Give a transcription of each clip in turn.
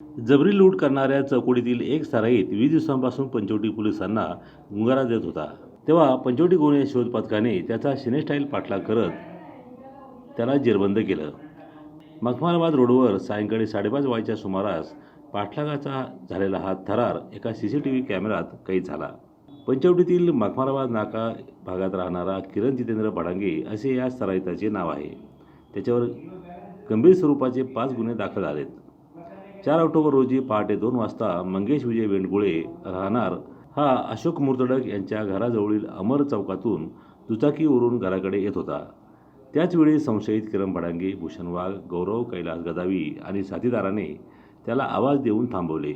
जबरी लूट करणाऱ्या चौकडीतील एक सराईत वीस दिवसांपासून पंचवटी पोलिसांना गुंगारा देत होता. तेव्हा पंचवटी गुन्हे शोध पथकाने त्याचा सिनेस्टाईल पाठलाग करत त्याला जेरबंद केलं. मखमालाबाद रोडवर सायंकाळी साडेपाच वाजेच्या सुमारास पाठलागाचा झालेला हा थरार एका सी सी टी व्ही कॅमेरात कैद झाला. पंचवटीतील मखमालाबाद नाका भागात राहणारा किरण जितेंद्र भडांगे असे या सराईताचे नाव आहे. त्याच्यावर गंभीर स्वरूपाचे पाच गुन्हे दाखल झालेत. चार ऑक्टोबर रोजी पहाटे दोन वाजता मंगेश विजय वेंडगुळे राहणार हा अशोक मुर्तडक यांच्या घराजवळील अमर चौकातून दुचाकीवरून घराकडे येत होता. त्याचवेळी संशयित किरण भडांगे भूषण वाघ गौरव कैलास गदावी आणि साथीदाराने त्याला आवाज देऊन थांबवले.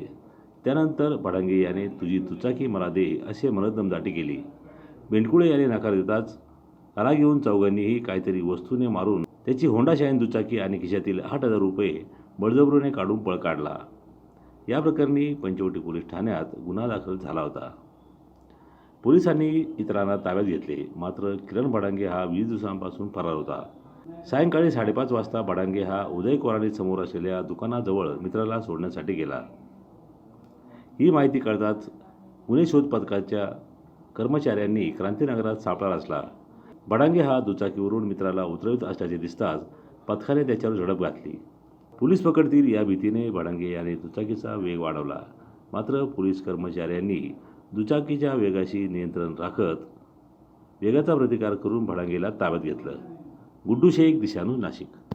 त्यानंतर भडांगे याने तुझी दुचाकी मला दे असे म्हणत दमदाटी केली. बेंडकुळे याने नकार देताच घरा घेऊन चौघांनीही काहीतरी वस्तूने मारून त्याची होंडा शाईन दुचाकी आणि खिशातील आठ हजार रुपये बळजबरीने काढून पळ काढला. या प्रकरणी पंचवटी पोलीस ठाण्यात गुन्हा दाखल झाला होता. पोलिसांनी इतरांना ताब्यात घेतले मात्र किरण भडांगे हा वीस दिवसांपासून फरार होता. सायंकाळी साडेपाच वाजता बडांगे हा उदय कोराडी समोर असलेल्या दुकानाजवळ मित्राला सोडण्यासाठी गेला. ही माहिती कळताच गुन्हे शोध पथकाच्या कर्मचाऱ्यांनी क्रांतीनगरात सापळा रचला. बडांगे हा दुचाकीवरून मित्राला उतरवित असल्याचे दिसताच पथकाने त्याच्यावर झडप घातली. पोलीस पकडतील या भीतीने बडांगे याने दुचाकीचा वेग वाढवला. मात्र पोलीस कर्मचाऱ्यांनी दुचाकीच्या वेगाशी नियंत्रण राखत वेगाचा प्रतिकार करून भडांगेला ताब्यात घेतलं. गुड्डू शेख दिशानू नाशिक.